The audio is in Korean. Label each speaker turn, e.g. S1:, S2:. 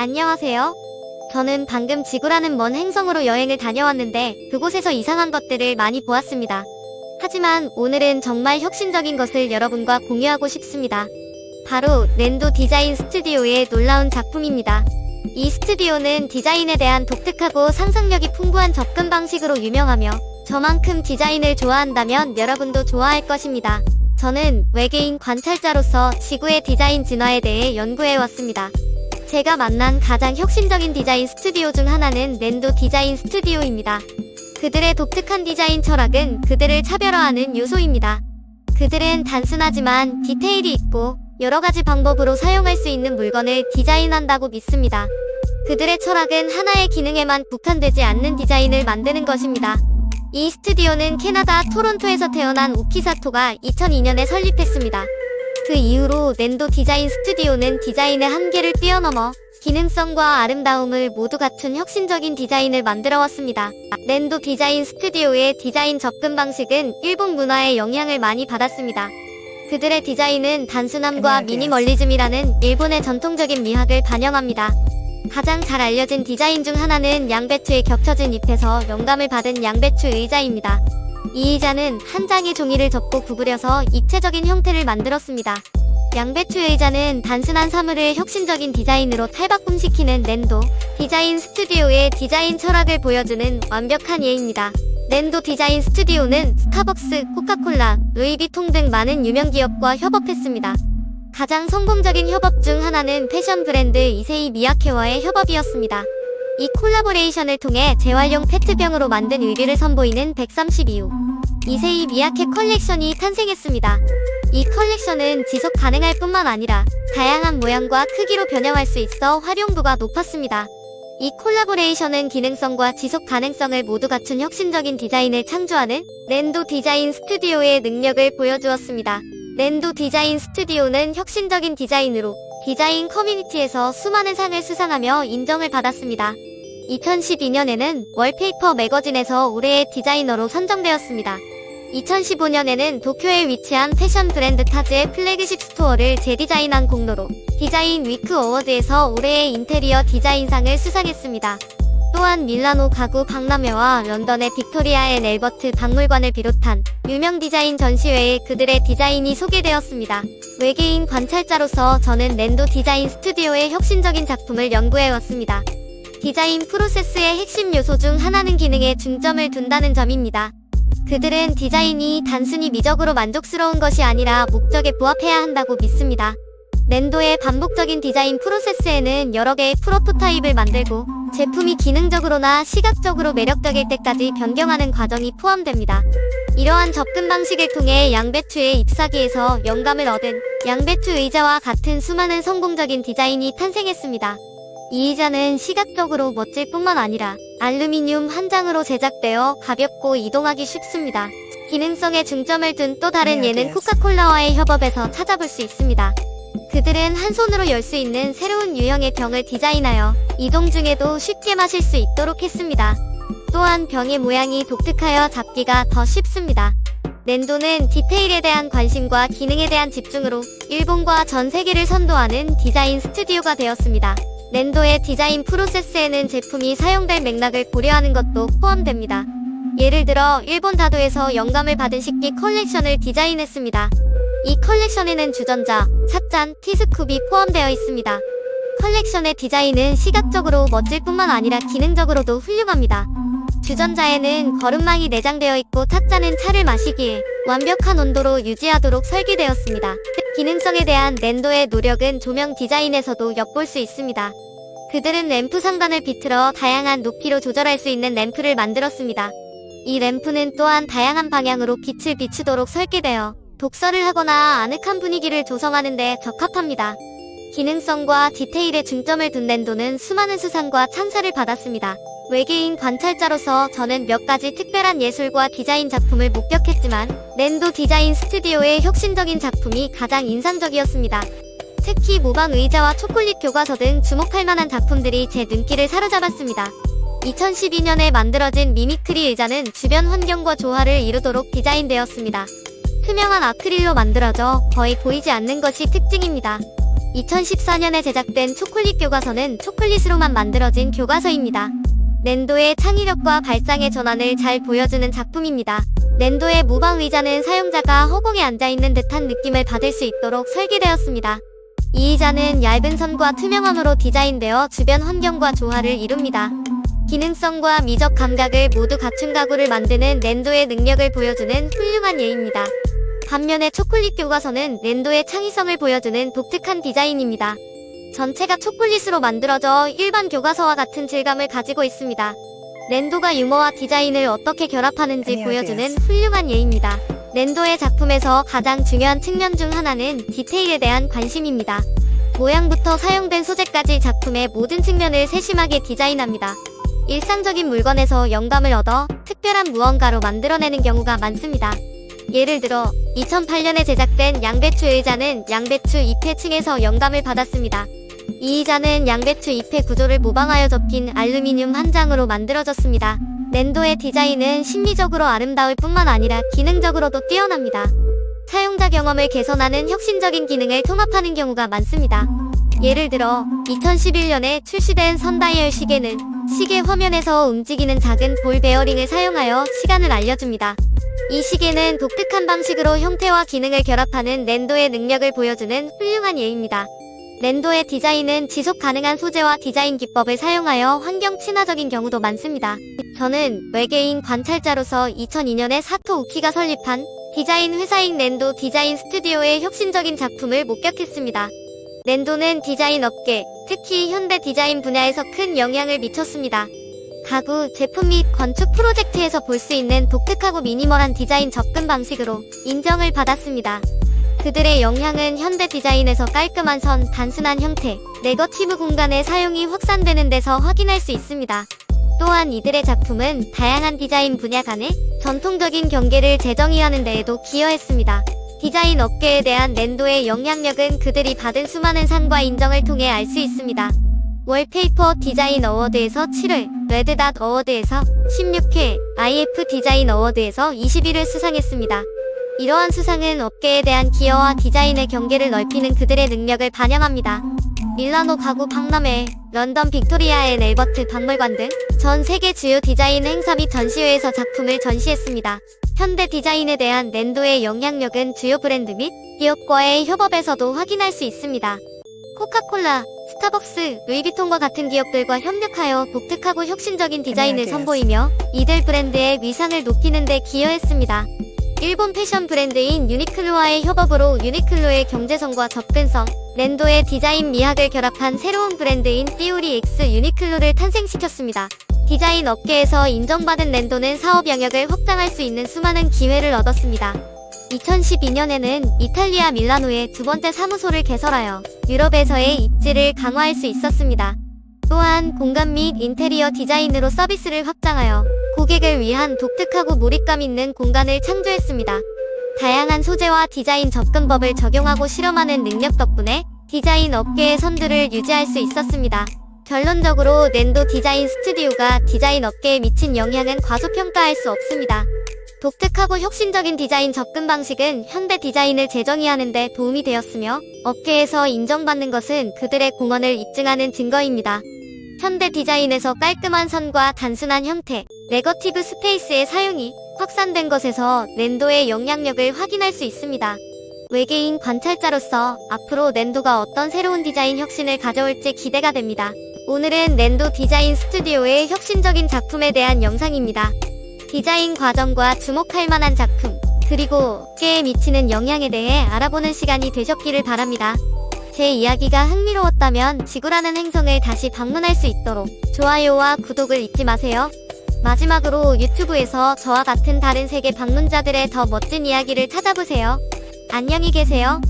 S1: 안녕하세요. 저는 방금 지구라는 먼 행성으로 여행을 다녀왔는데 그곳에서 이상한 것들을 많이 보았습니다. 하지만 오늘은 정말 혁신적인 것을 여러분과 공유하고 싶습니다. 바로 랜도 디자인 스튜디오의 놀라운 작품입니다. 이 스튜디오는 디자인에 대한 독특하고 상상력이 풍부한 접근 방식으로 유명하며 저만큼 디자인을 좋아한다면 여러분도 좋아할 것입니다. 저는 외계인 관찰자로서 지구의 디자인 진화에 대해 연구해 왔습니다. 제가 만난 가장 혁신적인 디자인 스튜디오 중 하나는 랜도 디자인 스튜디오입니다. 그들의 독특한 디자인 철학은 그들을 차별화하는 요소입니다. 그들은 단순하지만 디테일이 있고 여러 가지 방법으로 사용할 수 있는 물건을 디자인한다고 믿습니다. 그들의 철학은 하나의 기능에만 국한되지 않는 디자인을 만드는 것입니다. 이 스튜디오는 캐나다 토론토에서 태어난 오키사토가 2002년에 설립했습니다. 그 이후로 랜도 디자인 스튜디오는 디자인의 한계를 뛰어넘어 기능성과 아름다움을 모두 갖춘 혁신적인 디자인을 만들어 왔습니다. 랜도 디자인 스튜디오의 디자인 접근 방식은 일본 문화의 영향을 많이 받았습니다. 그들의 디자인은 단순함과 미니멀리즘이라는 일본의 전통적인 미학을 반영합니다. 가장 잘 알려진 디자인 중 하나는 양배추의 겹쳐진 잎에서 영감을 받은 양배추 의자입니다. 이 의자는 한 장의 종이를 접고 구부려서 입체적인 형태를 만들었습니다. 양배추 의자는 단순한 사물을 혁신적인 디자인으로 탈바꿈시키는 랜도 디자인 스튜디오의 디자인 철학을 보여주는 완벽한 예입니다. 랜도 디자인 스튜디오는 스타벅스, 코카콜라, 루이비통 등 많은 유명 기업과 협업했습니다. 가장 성공적인 협업 중 하나는 패션 브랜드 이세이 미야케와의 협업이었습니다. 이 콜라보레이션을 통해 재활용 페트병으로 만든 의류를 선보이는 132호 이세이 미야케 컬렉션이 탄생했습니다. 이 컬렉션은 지속 가능할 뿐만 아니라 다양한 모양과 크기로 변형할 수 있어 활용도가 높았습니다. 이 콜라보레이션은 기능성과 지속 가능성을 모두 갖춘 혁신적인 디자인을 창조하는 랜도 디자인 스튜디오의 능력을 보여주었습니다. 랜도 디자인 스튜디오는 혁신적인 디자인으로 디자인 커뮤니티에서 수많은 상을 수상하며 인정을 받았습니다. 2012년에는 월페이퍼 매거진에서 올해의 디자이너로 선정되었습니다. 2015년에는 도쿄에 위치한 패션 브랜드 타즈의 플래그십 스토어를 재디자인한 공로로 디자인 위크 어워드에서 올해의 인테리어 디자인상을 수상했습니다. 또한 밀라노 가구 박람회와 런던의 빅토리아 앤 앨버트 박물관을 비롯한 유명 디자인 전시회에 그들의 디자인이 소개되었습니다. 외계인 관찰자로서 저는 랜도 디자인 스튜디오의 혁신적인 작품을 연구해왔습니다. 디자인 프로세스의 핵심 요소 중 하나는 기능에 중점을 둔다는 점입니다. 그들은 디자인이 단순히 미적으로 만족스러운 것이 아니라 목적에 부합해야 한다고 믿습니다. 랜도의 반복적인 디자인 프로세스에는 여러 개의 프로토타입을 만들고 제품이 기능적으로나 시각적으로 매력적일 때까지 변경하는 과정이 포함됩니다. 이러한 접근 방식을 통해 양배추의 잎사귀에서 영감을 얻은 양배추 의자와 같은 수많은 성공적인 디자인이 탄생했습니다. 이 의자는 시각적으로 멋질 뿐만 아니라 알루미늄 한 장으로 제작되어 가볍고 이동하기 쉽습니다. 기능성에 중점을 둔 또 다른 예는 코카콜라와의 협업에서 찾아볼 수 있습니다. 그들은 한 손으로 열 수 있는 새로운 유형의 병을 디자인하여 이동 중에도 쉽게 마실 수 있도록 했습니다. 또한 병의 모양이 독특하여 잡기가 더 쉽습니다. 랜도는 디테일에 대한 관심과 기능에 대한 집중으로 일본과 전 세계를 선도하는 디자인 스튜디오가 되었습니다. 랜도의 디자인 프로세스에는 제품이 사용될 맥락을 고려하는 것도 포함됩니다. 예를 들어 일본 다도에서 영감을 받은 식기 컬렉션을 디자인했습니다. 이 컬렉션에는 주전자, 찻잔, 티스쿱이 포함되어 있습니다. 컬렉션의 디자인은 시각적으로 멋질 뿐만 아니라 기능적으로도 훌륭합니다. 주전자에는 거름망이 내장되어 있고 찻잔은 차를 마시기에 완벽한 온도로 유지하도록 설계되었습니다. 기능성에 대한 랜도의 노력은 조명 디자인에서도 엿볼 수 있습니다. 그들은 램프 상단을 비틀어 다양한 높이로 조절할 수 있는 램프를 만들었습니다. 이 램프는 또한 다양한 방향으로 빛을 비추도록 설계되어 독서를 하거나 아늑한 분위기를 조성하는 데 적합합니다. 기능성과 디테일에 중점을 둔 랜도는 수많은 수상과 찬사를 받았습니다. 외계인 관찰자로서 저는 몇 가지 특별한 예술과 디자인 작품을 목격했지만 랜도 디자인 스튜디오의 혁신적인 작품이 가장 인상적이었습니다. 특히 모방 의자와 초콜릿 교과서 등 주목할 만한 작품들이 제 눈길을 사로잡았습니다. 2012년에 만들어진 미미크리 의자는 주변 환경과 조화를 이루도록 디자인되었습니다. 투명한 아크릴로 만들어져 거의 보이지 않는 것이 특징입니다. 2014년에 제작된 초콜릿 교과서는 초콜릿으로만 만들어진 교과서입니다. 낸도의 창의력과 발상의 전환을 잘 보여주는 작품입니다. 낸도의 무방 의자는 사용자가 허공에 앉아있는 듯한 느낌을 받을 수 있도록 설계되었습니다. 이 의자는 얇은 선과 투명함으로 디자인되어 주변 환경과 조화를 이룹니다. 기능성과 미적 감각을 모두 갖춘 가구를 만드는 낸도의 능력을 보여주는 훌륭한 예입니다. 반면에 초콜릿 교과서는 낸도의 창의성을 보여주는 독특한 디자인입니다. 전체가 초콜릿으로 만들어져 일반 교과서와 같은 질감을 가지고 있습니다. 낸도가 유머와 디자인을 어떻게 결합하는지. 보여주는 훌륭한 예입니다. 낸도의 작품에서 가장 중요한 측면 중 하나는 디테일에 대한 관심입니다. 모양부터 사용된 소재까지 작품의 모든 측면을 세심하게 디자인합니다. 일상적인 물건에서 영감을 얻어 특별한 무언가로 만들어내는 경우가 많습니다. 예를 들어 2008년에 제작된 양배추 의자는 양배추 잎회층에서 영감을 받았습니다. 이 의자는 양배추 잎의 구조를 모방하여 접힌 알루미늄 한 장으로 만들어졌습니다. 낸도의 디자인은 심미적으로 아름다울 뿐만 아니라 기능적으로도 뛰어납니다. 사용자 경험을 개선하는 혁신적인 기능을 통합하는 경우가 많습니다. 예를 들어 2011년에 출시된 선다이얼 시계는 시계 화면에서 움직이는 작은 볼 베어링을 사용하여 시간을 알려줍니다. 이 시계는 독특한 방식으로 형태와 기능을 결합하는 랜도의 능력을 보여주는 훌륭한 예입니다. 랜도의 디자인은 지속 가능한 소재와 디자인 기법을 사용하여 환경 친화적인 경우도 많습니다. 저는 외계인 관찰자로서 2002년에 사토 우키가 설립한 디자인 회사인 랜도 디자인 스튜디오의 혁신적인 작품을 목격했습니다. 랜도는 디자인 업계, 특히 현대 디자인 분야에서 큰 영향을 미쳤습니다. 가구, 제품 및 건축 프로젝트에서 볼 수 있는 독특하고 미니멀한 디자인 접근 방식으로 인정을 받았습니다. 그들의 영향은 현대 디자인에서 깔끔한 선, 단순한 형태, 네거티브 공간의 사용이 확산되는 데서 확인할 수 있습니다. 또한 이들의 작품은 다양한 디자인 분야 간의 전통적인 경계를 재정의하는 데에도 기여했습니다. 디자인 업계에 대한 랜도의 영향력은 그들이 받은 수많은 상과 인정을 통해 알 수 있습니다. 월페이퍼 디자인 어워드에서 7회, 레드닷 어워드에서 16회, IF 디자인 어워드에서 21을 수상했습니다. 이러한 수상은 업계에 대한 기여와 디자인의 경계를 넓히는 그들의 능력을 반영합니다. 밀라노 가구 박람회, 런던 빅토리아 앤 엘버트 박물관 등 전 세계 주요 디자인 행사 및 전시회에서 작품을 전시했습니다. 현대 디자인에 대한 랜도의 영향력은 주요 브랜드 및 기업과의 협업에서도 확인할 수 있습니다. 코카콜라, 스타벅스, 루이비통과 같은 기업들과 협력하여 독특하고 혁신적인 디자인을. 선보이며 이들 브랜드의 위상을 높이는 데 기여했습니다. 일본 패션 브랜드인 유니클로와의 협업으로 유니클로의 경제성과 접근성, 랜도의 디자인 미학을 결합한 새로운 브랜드인 띠우리 X 유니클로를 탄생시켰습니다. 디자인 업계에서 인정받은 랜도는 사업 영역을 확장할 수 있는 수많은 기회를 얻었습니다. 2012년에는 이탈리아 밀라노에 두 번째 사무소를 개설하여 유럽에서의 입지를 강화할 수 있었습니다. 또한 공간 및 인테리어 디자인으로 서비스를 확장하여 고객을 위한 독특하고 몰입감 있는 공간을 창조했습니다. 다양한 소재와 디자인 접근법을 적용하고 실험하는 능력 덕분에 디자인 업계의 선두를 유지할 수 있었습니다. 결론적으로 낸도 디자인 스튜디오가 디자인 업계에 미친 영향은 과소평가할 수 없습니다. 독특하고 혁신적인 디자인 접근 방식은 현대 디자인을 재정의하는 데 도움이 되었으며 업계에서 인정받는 것은 그들의 공헌을 입증하는 증거입니다. 현대 디자인에서 깔끔한 선과 단순한 형태, 네거티브 스페이스의 사용이 확산된 것에서 낸도의 영향력을 확인할 수 있습니다. 외계인 관찰자로서 앞으로 낸도가 어떤 새로운 디자인 혁신을 가져올지 기대가 됩니다. 오늘은 낸도 디자인 스튜디오의 혁신적인 작품에 대한 영상입니다. 디자인 과정과 주목할 만한 작품, 그리고 업계에 미치는 영향에 대해 알아보는 시간이 되셨기를 바랍니다. 제 이야기가 흥미로웠다면 지구라는 행성을 다시 방문할 수 있도록 좋아요와 구독을 잊지 마세요. 마지막으로 유튜브에서 저와 같은 다른 세계 방문자들의 더 멋진 이야기를 찾아보세요. 안녕히 계세요.